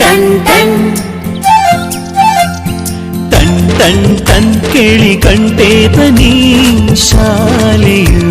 Ton ಟನ್ ಟನ್ ಟನ್ ಟನ್ ಕೇಳಿ ಕಂಟೆ ಬನ್ನಿ ಶಾಲೆಯು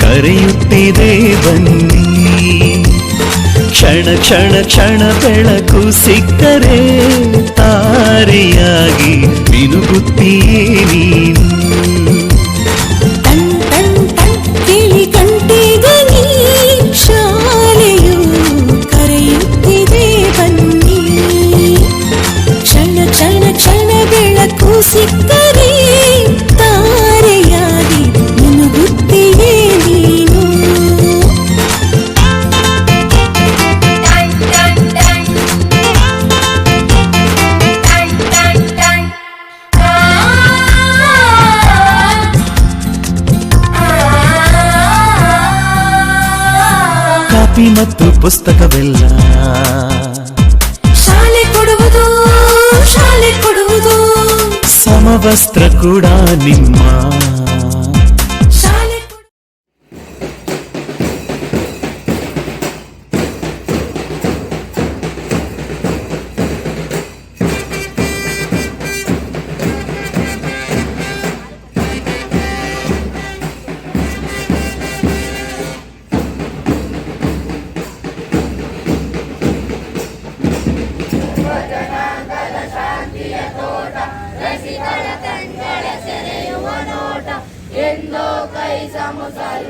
ಕರೆಯುತ್ತಿದೆ ಬನ್ನಿ. ಕ್ಷಣ ಕ್ಷಣ ಕ್ಷಣ ಬೆಳಕು ಸಿಕ್ಕರೆ ತಾರೆಯಾಗಿ ಮಿನುಗುತ್ತೀಯೇ ನೀನು. ಮತ್ತು ಪುಸ್ತಕವೆಲ್ಲ. ಶಾಲೆ ಕೊಡುವುದು ಶಾಲೆ ಕೊಡುವುದು. ಸಮವಸ್ತ್ರ ಕೂಡ ನಿಮ್ಮ. ಸಮಾಜವಾದಿ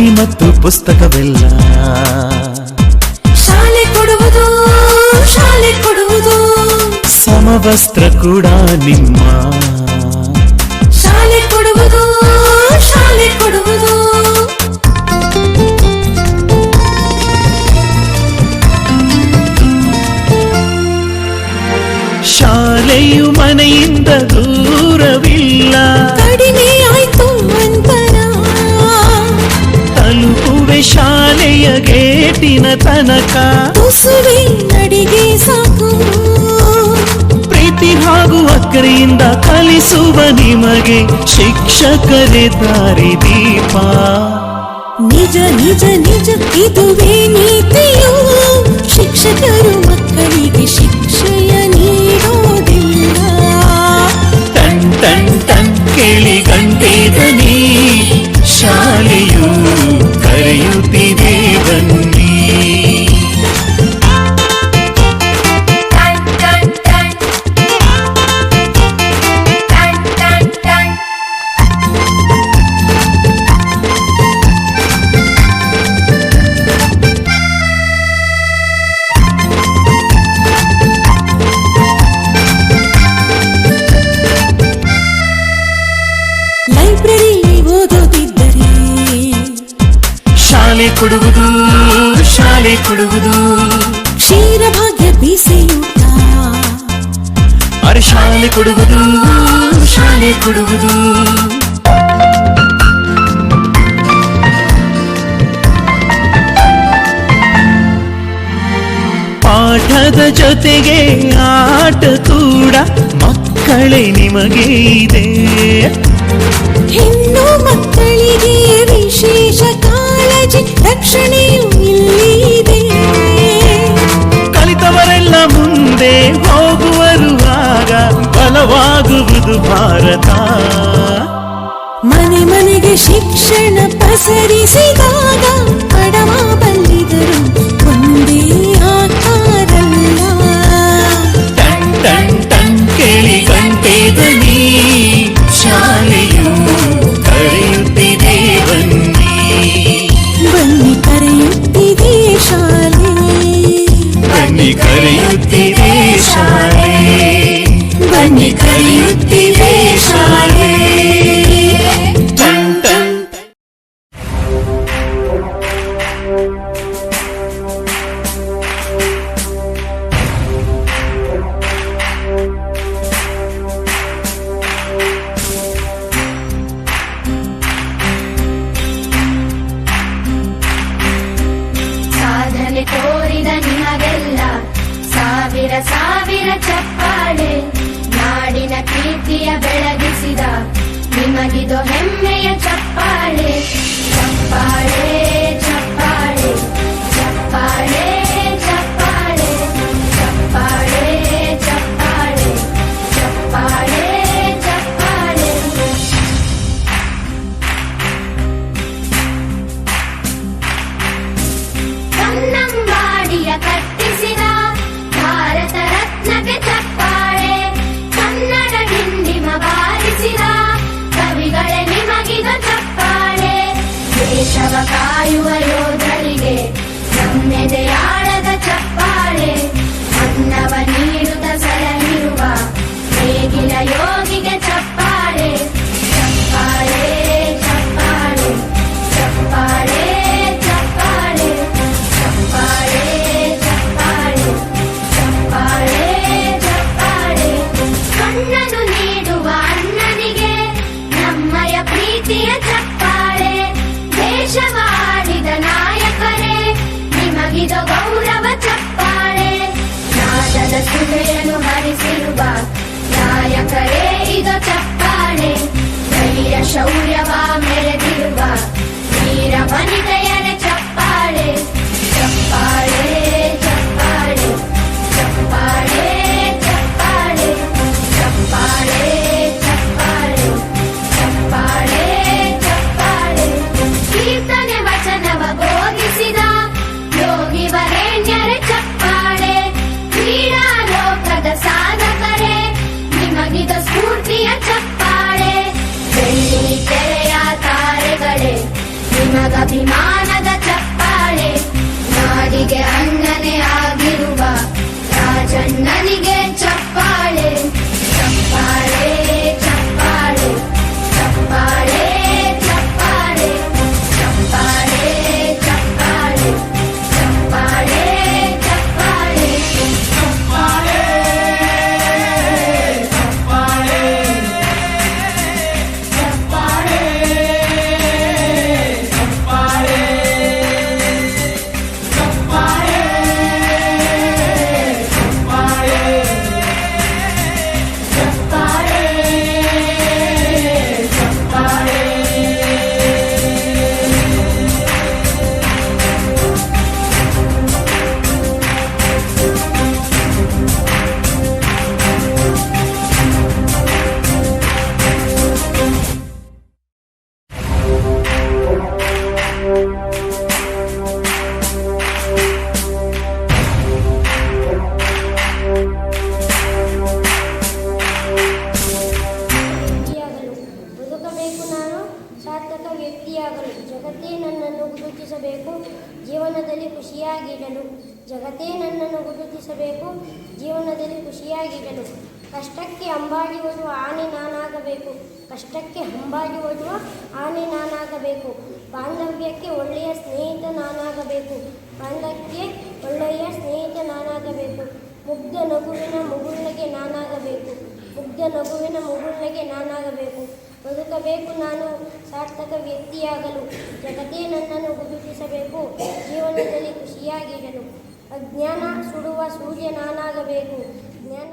ಕಾಪಿ ಮತ್ತು ಪುಸ್ತಕವೆಲ್ಲ. ಶಾಲೆ ಕೊಡುವುದು ಶಾಲೆ ಕೊಡುವುದು. ಸಮವಸ್ತ್ರ ಕೂಡ ನಿಮ್ಮ ತುಸುವೆ ನಡಿಗೆ ಸಾಕು. ಪ್ರೀತಿ ಹಾಗೂ ಅಕ್ಕರೆಯಿಂದ ಕಲಿಸುವ ನಿಮಗೆ ಶಿಕ್ಷಕರೇ ದಾರಿ ದೀಪ. ನಿಜ ನಿಜ ನಿಜ ಇದುವೇ ನೀತಿಯು. ಶಿಕ್ಷಕರು ಮಕ್ಕಳಿಗೆ ಶಿಕ್ಷೆಯ ನೀಡೋದಿಲ್ಲ. ಟನ್ ಟನ್ ಟನ್ ಕೇಳಿ ಗಂಟೆದನಿ ಶಾಲೆಯು ಕರೆಯುತ್ತಿದೆ. ಕೊಡುವುದು ಶಾಲೆ ಕೊಡುವುದು. ಕ್ಷೀರಭಾಗ್ಯ ಬಿಸಿಯೂಟ ಅರೆ ಶಾಲೆ ಕೊಡುವುದು ಶಾಲೆ ಕೊಡುವುದು. ಪಾಠದ ಜೊತೆಗೆ ಆಟ ಕೂಡ ಮಕ್ಕಳೇ ನಿಮಗೆ ಇದೆ. ಹೆಣ್ಣು ಮಕ್ಕಳಿಗೆ ವಿಶೇಷ ಕಾಳಜಿ ರಕ್ಷಣೆಯು ಇಲ್ಲಿದೆ. ಕಲಿತವರೆಲ್ಲ ಮುಂದೆ ಹೋಗುವರುವಾಗ ಬಲವಾಗುವುದು ಭಾರತ. ಮನೆ ಮನೆಗೆ ಶಿಕ್ಷಣ ಪಸರಿಸಿದಾಗ ಬಡವ 小乌鸦 Fatima. ಜೀವನದಲ್ಲಿ ಖುಷಿಯಾಗಿಡಲು ಜಗತ್ತೇ ನನ್ನನ್ನು ಗುರುತಿಸಬೇಕು, ಜೀವನದಲ್ಲಿ ಖುಷಿಯಾಗಿಡಲು ಕಷ್ಟಕ್ಕೆ ಅಂಬಾಡಿ ಓದುವ ಆನೆ ನಾನಾಗಬೇಕು. ಕಷ್ಟಕ್ಕೆ ಅಂಬಾಡಿ ಓದುವ ಆನೆ ನಾನಾಗಬೇಕು. ಬಾಂಧವ್ಯಕ್ಕೆ ಒಳ್ಳೆಯ ಸ್ನೇಹಿತ ನಾನಾಗಬೇಕು. ಬಾಂಧವ್ಯಕ್ಕೆ ಒಳ್ಳೆಯ ಸ್ನೇಹಿತ ನಾನಾಗಬೇಕು. ಮುಗ್ಧ ನಗುವಿನ ಮುಗುಳ್ನಗೆ ನಾನಾಗಬೇಕು. ಮುಗ್ಧ ನಗುವಿನ ಮುಗುಳ್ಳಗೆ ನಾನಾಗಬೇಕು. ಬದುಕಬೇಕು ನಾನು. ಸಾರ್ಥಕ ವ್ಯಕ್ತಿಯಾಗಲು ಜಗತ್ತೇ ನನ್ನನ್ನು ಗುರುತಿಸಬೇಕು. ಜೀವನದಲ್ಲಿ ಖುಷಿಯಾಗಿರಲು. ಅಜ್ಞಾನ ಸುಡುವ ಸೂರ್ಯ ನಾನಾಗಬೇಕು. ಜ್ಞಾನ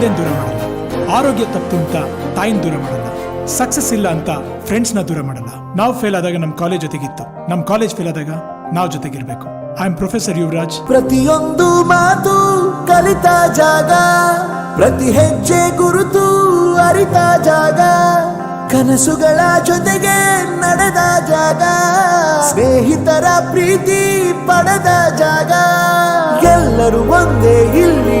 ತಂದೆನ ದೂರ ಮಾಡಲ್ಲ. ಆರೋಗ್ಯ ತಪ್ಪು ಅಂತ ತಾಯಿನ ದೂರ ಮಾಡಲ್ಲ. ಸಕ್ಸಸ್ ಇಲ್ಲ ಅಂತ ಫ್ರೆಂಡ್ಸ್ನ ದೂರ ಮಾಡಲ್ಲ. ನಾವು ಫೇಲ್ ಆದಾಗ ನಮ್ಮ ಕಾಲೇಜ್ ಜೊತೆಗಿತ್ತು. ನಮ್ಮ ಕಾಲೇಜ್ ಫೇಲ್ ಆದಾಗ ನಾವು ಜೊತೆಗಿರ್ಬೇಕು. ಐ ಆಮ್ ಪ್ರೊಫೆಸರ್ ಯುವರಾಜ್ ಪ್ರತಿಯೊಂದು ಮಾತು ಕಲಿತ ಜಾಗ, ಪ್ರತಿ ಹೆಜ್ಜೆ ಗುರುತು ಅರಿತ ಜಾಗ, ಕನಸುಗಳ ಜೊತೆಗೆ ನಡೆದ ಜಾಗ, ಸ್ನೇಹಿತರ ಪ್ರೀತಿ ಪಡೆದ ಜಾಗ. ಎಲ್ಲರೂ ಒಂದೇ ಇಲ್ಲಿ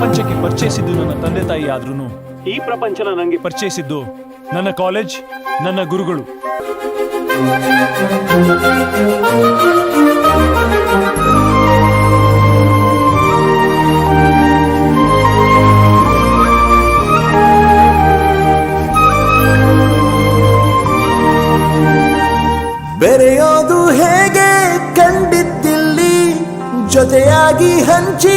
ಪ್ರಪಂಚಕ್ಕೆ ಪರಿಚಯಿಸಿದ್ದು ನನ್ನ ತಂದೆ ತಾಯಿ ಆದ್ರೂ ಈ ಪ್ರಪಂಚನ ನನಗೆ ಪರಿಚಯಿಸಿದ್ದು ನನ್ನ ಕಾಲೇಜ್ ನನ್ನ ಗುರುಗಳು. ಬೆರೆಯೋದು ಹೇಗೆ ಕಂಡಿದ್ದಿಲ್ಲಿ? ಜೊತೆಯಾಗಿ ಹಂಚಿ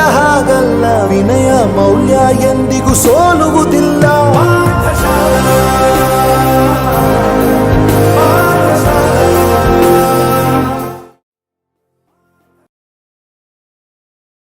ಹಾಗಲ್ಲ ವಿನಯ ಮೌಲ್ಯ ಎಂದಿಗೂ ಸೋಲುವುದಿಲ್ಲ.